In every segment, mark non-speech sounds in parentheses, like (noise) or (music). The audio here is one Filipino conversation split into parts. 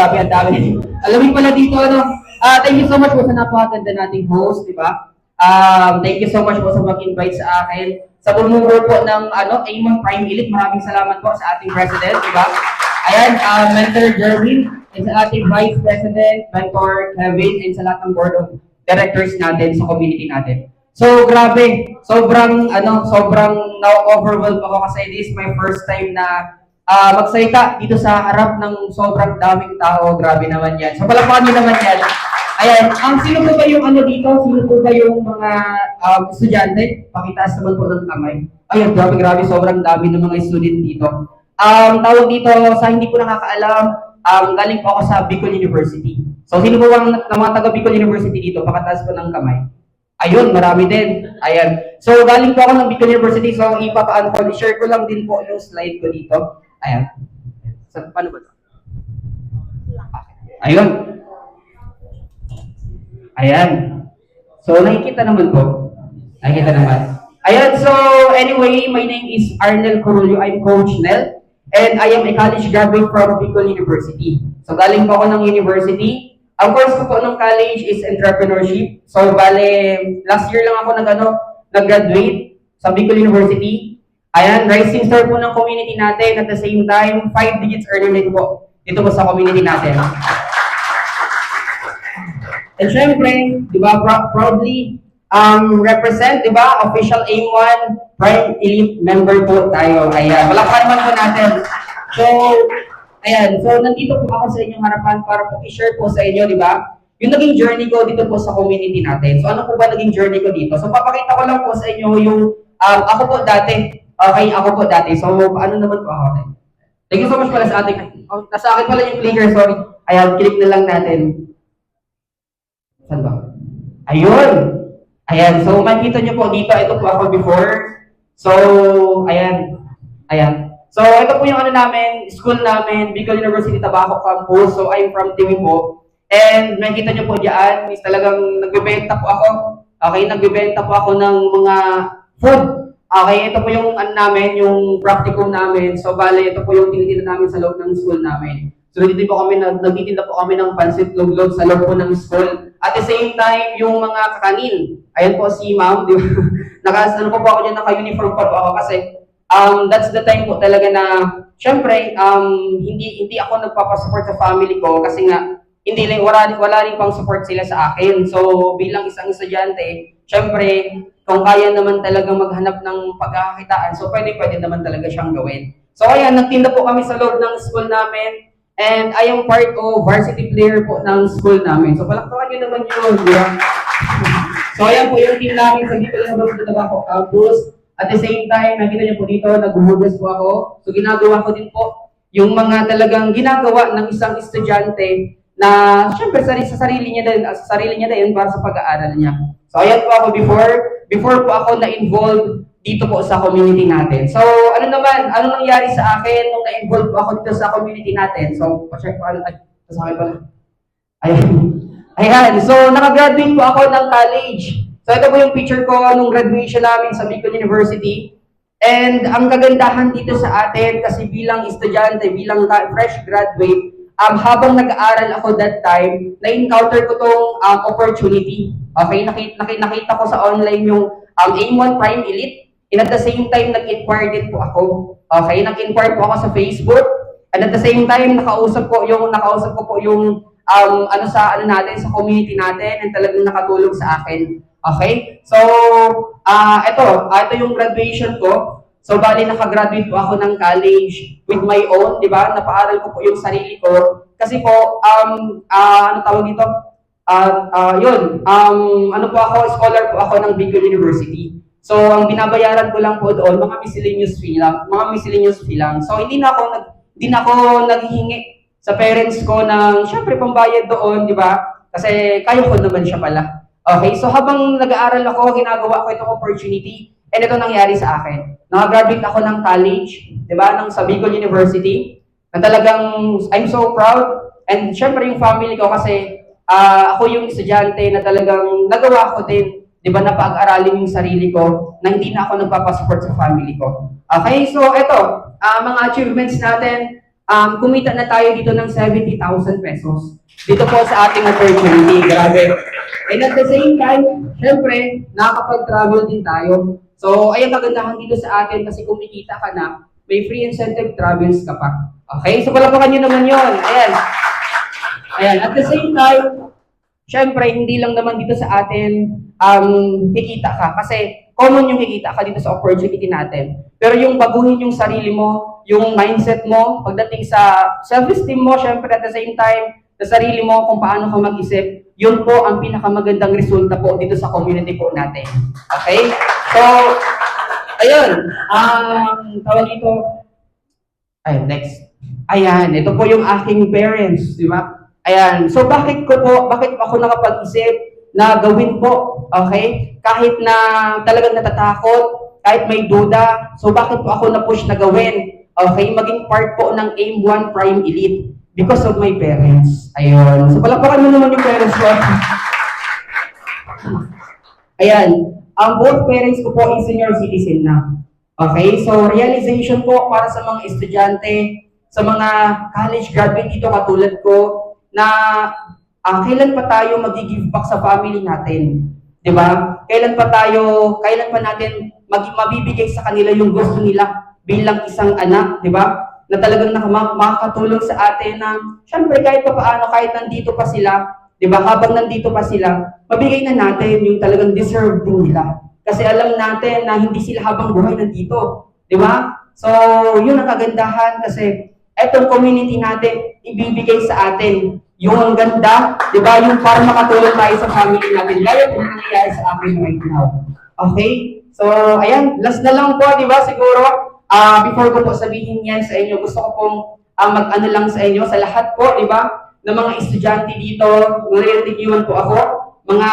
Grabe ang dami. Alamin pala dito, ano, ah thank you so much po sa napakaganda nating host, di ba? Um, thank you so much po sa mag-invite sa akin. Sa bumubur po ng ano, Amon Prime Elite, maraming salamat po sa ating president, di ba? Ayan, uh, Mentor Jerwin, and sa ating Vice President, Mentor Kevin, and sa lahat ng Board of Directors natin sa community natin. So, grabe. Sobrang, ano, sobrang na-overwhelmed ako kasi this is my first time na ah magsalita dito sa harap ng sobrang daming tao. Grabe naman yan. So, palakpakan nyo naman yan. Ayan, ang sino po ba yung ano dito? Sino po ba yung mga um, estudyante? Pakitaas naman po ng kamay. Ayan, grabe, grabe. Sobrang dami ng mga student dito. Um, tawag dito, sa hindi ko nakakaalam, um, galing po ako sa Bicol University. So, sino po ang ng mga taga Bicol University dito? Pakataas po ng kamay. Ayun, marami din. Ayan. So, galing po ako ng Bicol University. So, ipapaan ko, share ko lang din po yung slide ko dito. Ayan. So, paano ba ito? Ayun. Ayan. So, nakikita naman po. Nakikita naman. Ayan, so anyway, my name is Arnel Corulio. I'm Coach Nel. And I am a college graduate from Bicol University. So, galing po ako ng university. Ang course ko po ng college is entrepreneurship. So, bale, last year lang ako nag, ano, nag-graduate sa Bicol University. Ayan, rising star po ng community natin. At the same time, five digits earner din po dito po sa community natin. And syempre, di ba, pr- proudly um, represent, di ba, official AIM-1 Prime Elite member po tayo. Ayan, palakpan naman po natin. So, ayan, so nandito po ako sa inyong harapan para po i-share po sa inyo, di ba, yung naging journey ko dito po sa community natin. So, ano po ba naging journey ko dito? So, papakita ko lang po sa inyo yung, um, ako po dati, okay, ako po dati. So, ano naman po ako? Thank you so much pala sa ating, oh, nasa akin pala yung clicker, sorry. Ayan, click na lang natin. Saan ba? Ayun! Ayan, so makikita nyo po dito, ito po ako before. So, ayan. Ayan. So, ito po yung ano namin, school namin, Bicol University Tabaco Campus. So, I'm from Tiwi po. And makikita nyo po diyan, is talagang nagbebenta po ako. Okay, nagbebenta po ako ng mga food. Okay, ito po yung ano namin, yung practicum namin. So, bale, ito po yung tinitinda namin sa loob ng school namin. So, nagtitinda po kami, nag- nagtitinda po kami ng pansit luglog sa loob po ng school. At the same time, yung mga kakanin. Ayan po si ma'am, di ba? (laughs) Naka, ano po po ako dyan, naka-uniform pa po ako kasi um, that's the time po talaga na, syempre, um, hindi hindi ako nagpapasupport sa family ko kasi nga, hindi rin, wala, wala rin pang support sila sa akin. So, bilang isang estudyante, syempre, kung kaya naman talaga maghanap ng pagkakakitaan, so pwede, pwede naman talaga siyang gawin. So, ayan, nagtinda po kami sa loob ng school namin. And I am part of varsity player po ng school namin. So, palakpakan nyo naman yun, ba? (laughs) So, ayan po yung team namin sa Bicol University Tabaco Campus. At the same time, nakita niyo po dito, naghuhugas po ako. So, ginagawa ko din po yung mga talagang ginagawa ng isang estudyante na syempre sa, sa sarili niya din, sa sarili niya din para sa pag-aaral niya. So, ayan po ako before, before po ako na-involved dito po sa community natin. So, ano naman, ano nangyari sa akin nung na-involve po ako dito sa community natin? So, pa-check po, ano, ay, sa akin pala. Ayan. Ayan. So, nakagraduate po ako ng college. So, ito po yung picture ko nung graduation namin sa Bicol University. And ang kagandahan dito sa atin, kasi bilang estudyante, bilang fresh graduate, um, habang nag-aaral ako that time, na-encounter ko tong um, opportunity. Okay, nakita, nakita, nakita ko sa online yung um, AIM-1 Prime Elite. And at the same time, nag-inquire din po ako. Okay, nag-inquire po ako sa Facebook. And at the same time, nakausap ko yung nakausap ko po yung um, ano sa ano natin sa community natin and talagang nakatulong sa akin. Okay? So, ah ito, ah, ito yung graduation ko. So, bali nakagraduate po ako ng college with my own, di ba? Napaaral ko po yung sarili ko. Kasi po, um, ah, ano tawag dito? Ah, ah, yun, um, ano po ako, scholar po ako ng Bicol University. So, ang binabayaran ko lang po doon, mga miscellaneous fee lang, mga miscellaneous fee lang. So, hindi na ako nag, hindi na ako naghihingi sa parents ko ng, syempre, pambayad doon, di ba? Kasi kaya ko naman siya pala. Okay, so habang nag-aaral ako, ginagawa ko itong opportunity, and ito nangyari sa akin. Nakagraduate ako ng college, di ba, ng sa Bicol University, na talagang I'm so proud. And syempre yung family ko kasi ah, ako yung estudyante na talagang nagawa ko din, di ba, na pag-aralin yung sarili ko na hindi na ako nagpapasupport sa family ko. Okay, so ito, ah, mga achievements natin, um, kumita na tayo dito ng 70,000 pesos. Dito po sa ating opportunity. Grabe. And at the same time, syempre, nakakapag-travel din tayo. So, ayan kagandahan dito sa atin kasi kumikita ka na, may free incentive travels ka pa. Okay? So, palapakan nyo naman yon. Ayan. Ayan. At the same time, syempre, hindi lang naman dito sa atin um, kikita ka. Kasi common yung kikita ka dito sa opportunity natin. Pero yung baguhin yung sarili mo, yung mindset mo, pagdating sa self-esteem mo, syempre at the same time, sa sarili mo kung paano ka mag-isip, yun po ang pinakamagandang resulta po dito sa community po natin. Okay? So, ayun. Um, tawag dito, ay, next. Ayan, ito po yung aking parents, di ba? Ayan, so bakit ko po, bakit ako nakapag-isip na gawin po, okay? Kahit na talagang natatakot, kahit may duda, so bakit po ako na-push na gawin? Okay, maging part po ng AIM 1 Prime Elite because of my parents. Ayun. So palakpakan mo naman yung parents ko. (laughs) Ayan. Ang both parents ko po is senior citizen na. Okay, so realization po para sa mga estudyante, sa mga college graduate dito katulad ko, na ah, kailan pa tayo mag-give back sa family natin? 'Di ba? Kailan pa tayo, kailan pa natin mag mabibigay sa kanila yung gusto nila bilang isang anak, 'di ba? Na talagang nakama- makakatulong sa atin na syempre kahit pa paano kahit nandito pa sila, 'di ba? Habang nandito pa sila, mabigay na natin yung talagang deserve din nila. Kasi alam natin na hindi sila habang buhay nandito, 'di ba? So, yun ang kagandahan kasi etong community natin ibibigay sa atin yung ganda, 'di ba? Yung para makatulong tayo sa family natin. Gaya po nangyayari sa akin right now. Okay? So, ayan, last na lang po, 'di ba? Siguro ah before ko po sabihin 'yan sa inyo, gusto ko pong ah, mag-ano lang sa inyo sa lahat po, 'di ba? ng mga estudyante dito, nare-reviewan po ako, mga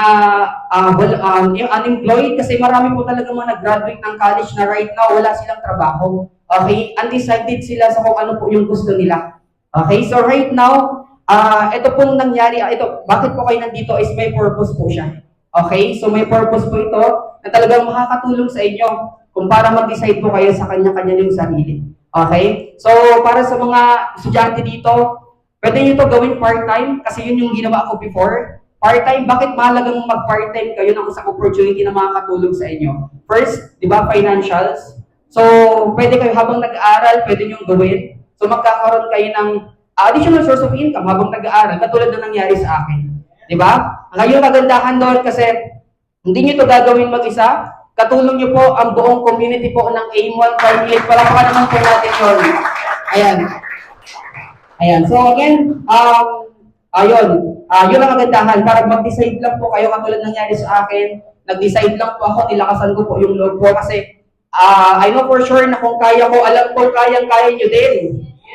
ah, wal- um, yung unemployed kasi marami po talaga mga nag-graduate ng college na right now wala silang trabaho. Okay? Undecided sila sa kung ano po yung gusto nila. Okay? So right now, ah ito pong nangyari, ah, ito, bakit po kayo nandito is may purpose po siya. Okay? So may purpose po ito na talagang makakatulong sa inyo kung para mag-decide po kayo sa kanya-kanya yung sarili. Okay? So para sa mga estudyante dito, pwede nyo to gawin part-time kasi yun yung ginawa ko before. Part-time, bakit mahalagang mag-part-time kayo ng isang opportunity na makakatulong sa inyo? First, di ba, financials. So, pwede kayo habang nag-aaral, pwede nyo gawin. So, magkakaroon kayo ng additional source of income habang nag-aaral, katulad na nangyari sa akin. Di ba? Ngayon, kagandahan doon kasi hindi nyo to gagawin mag-isa. Katulong nyo po ang buong community po ng AIM1 Family. Palakpakan naman po natin yun. Ayan. Ayan. So again, um, ayun. Ah, yun ang kagandahan. Para mag-decide lang po kayo katulad nangyari sa akin. Nag-decide lang po ako, nilakasan ko po yung loob ko kasi ah, I know for sure na kung kaya ko, alam ko kayang-kaya nyo din.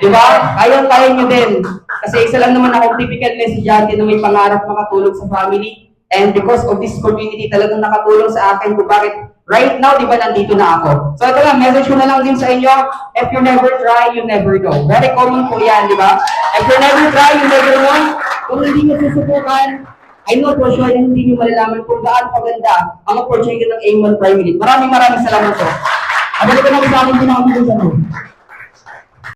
Di ba? Kayang-kaya nyo din. Kasi isa lang naman akong typical estudyante na may pangarap makatulong sa family. And because of this community, talagang nakatulong sa akin kung bakit right now, di ba, nandito na ako. So ito lang, message ko na lang din sa inyo, if you never try, you never know. Very common po yan, di ba? If you never try, you never know. Kung hindi nyo susubukan, I know for sure hindi nyo malalaman kung gaano kaganda ang opportunity ng A1 Prime Elite. Maraming maraming salamat po. Abalik ko na sa akin din ako sa mga.